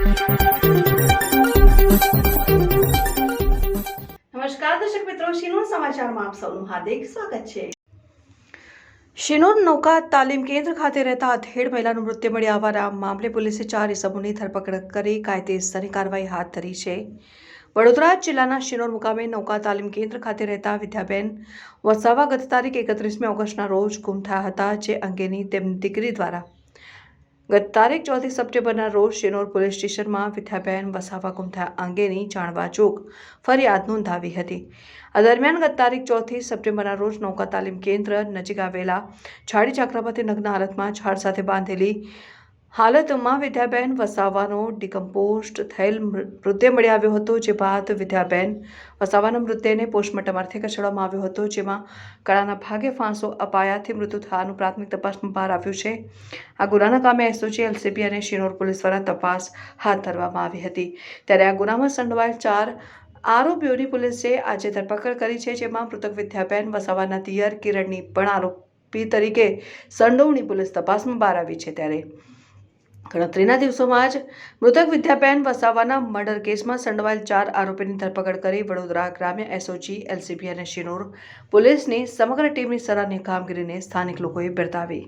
નમસ્કાર, દર્શક મિત્રો. શિનોર સમાચારમાં આપ સૌનું હાર્દિક સ્વાગત છે. શિનોર નૌકા તાલીમ કેન્દ્ર ખાતે રહેતા અથેડ મહિલાનું મૃત્યુ મળી આવવાના મામલે પોલીસે ચાર ઇસમોની ધરપકડ કરી કાયદેસરની કાર્યવાહી હાથ ધરી છે. વડોદરા જિલ્લાના શિનોર મુકામે નૌકા તાલીમ કેન્દ્ર ખાતે રહેતા વિદ્યાબેન વસાવા ગત તારીખ એકત્રીસમી ઓગસ્ટના રોજ ગુમ થયા હતા, જે અંગેની તેમની દીકરી દ્વારા ગત તારીખ ચોથી સપ્ટેમ્બરના રોજ શિનોર પોલીસ સ્ટેશનમાં વિદ્યાબેન વસાવા ગુમ થયા અંગેની જાણવા જોગ ફરિયાદ નોંધાવી હતી. આ દરમિયાન ગત તારીખ ચોથી સપ્ટેમ્બરના રોજ નૌકા તાલીમ કેન્દ્ર નજીક આવેલા ઝાડી ચાકરાપતિ નગ્ન હાલતમાં ઝાડ સાથે બાંધેલી હાલતમાં વિદ્યાબેન વસાવાનો ડિકમ્પોસ્ટ થયેલ મૃતદેહ મળી આવ્યો હતો, જે બાદ વિદ્યાબેન વસાવાના મૃતદેહને પોસ્ટમોર્ટમ અર્થે ખસેડવામાં આવ્યો હતો, જેમાં કળાના ભાગે ફાંસો અપાયાથી મૃત્યુ થયાનું પ્રાથમિક તપાસમાં બહાર આવ્યું છે. આ ગુનાના કામે એસઓજી, એલસીબી અને શિનોર પોલીસ દ્વારા તપાસ હાથ ધરવામાં આવી હતી. ત્યારે આ ગુનામાં સંડોવાયેલ ચાર આરોપીઓની પોલીસે આજે ધરપકડ કરી છે, જેમાં મૃતક વિદ્યાબેન વસાવાના તિયર કિરણની પણ આરોપી તરીકે સંડોવણી પોલીસ તપાસમાં બહાર આવી છે ત્યારે. ગણતરીના દિવસોમાં જ મૃતક વિદ્યાબેન વસાવાના મર્ડર કેસમાં સંડવાયેલ ચાર આરોપીની ધરપકડ કરી વડોદરા ગ્રામ્ય એસઓજી એલસીબી અને શિનોર પોલીસની સમગ્ર ટીમની સરાહનીય કામગીરીને સ્થાનિક લોકોએ બિરદાવી.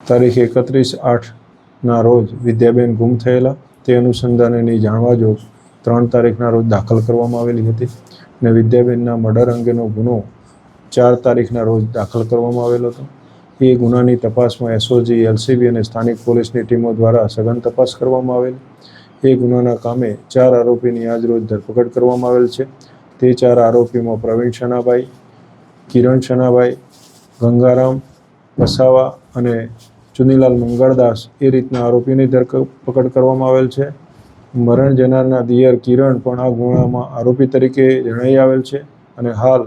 તારીખ એકત્રીસ આઠના રોજ વિદ્યાબેન ગુમ થયેલા. તે અનુસંધાનેની જાણવા જોગ ત્રણ તારીખના રોજ દાખલ કરવામાં આવેલી હતી અને વિદ્યાબેનના મર્ડર અંગેનો ગુનો ચાર તારીખના રોજ દાખલ કરવામાં આવેલો હતો. એ ગુનાની તપાસમાં એસઓજી, એલસીબી અને સ્થાનિક પોલીસની ટીમો દ્વારા સઘન તપાસ કરવામાં આવેલ. એ ગુનાના કામે ચાર આરોપીની આજ રોજ ધરપકડ કરવામાં આવેલ છે. તે ચાર આરોપીમાં પ્રવીણ શનાભાઈ કિરણ શનાભાઈ ગંગારામ વસાવા અને ચુનીલાલ મંગળદાસ એ રીતના આરોપીની ધરપકડ કરવામાં આવેલ છે. મરણ જનારના દિયર કિરણ પણ આ ગુનામાં આરોપી તરીકે જણાઈ આવેલ છે અને હાલ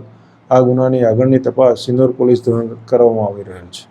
આ ગુનાની આગળની તપાસ સિંદોર પોલીસ દ્વારા કરવામાં આવી રહેલ છે.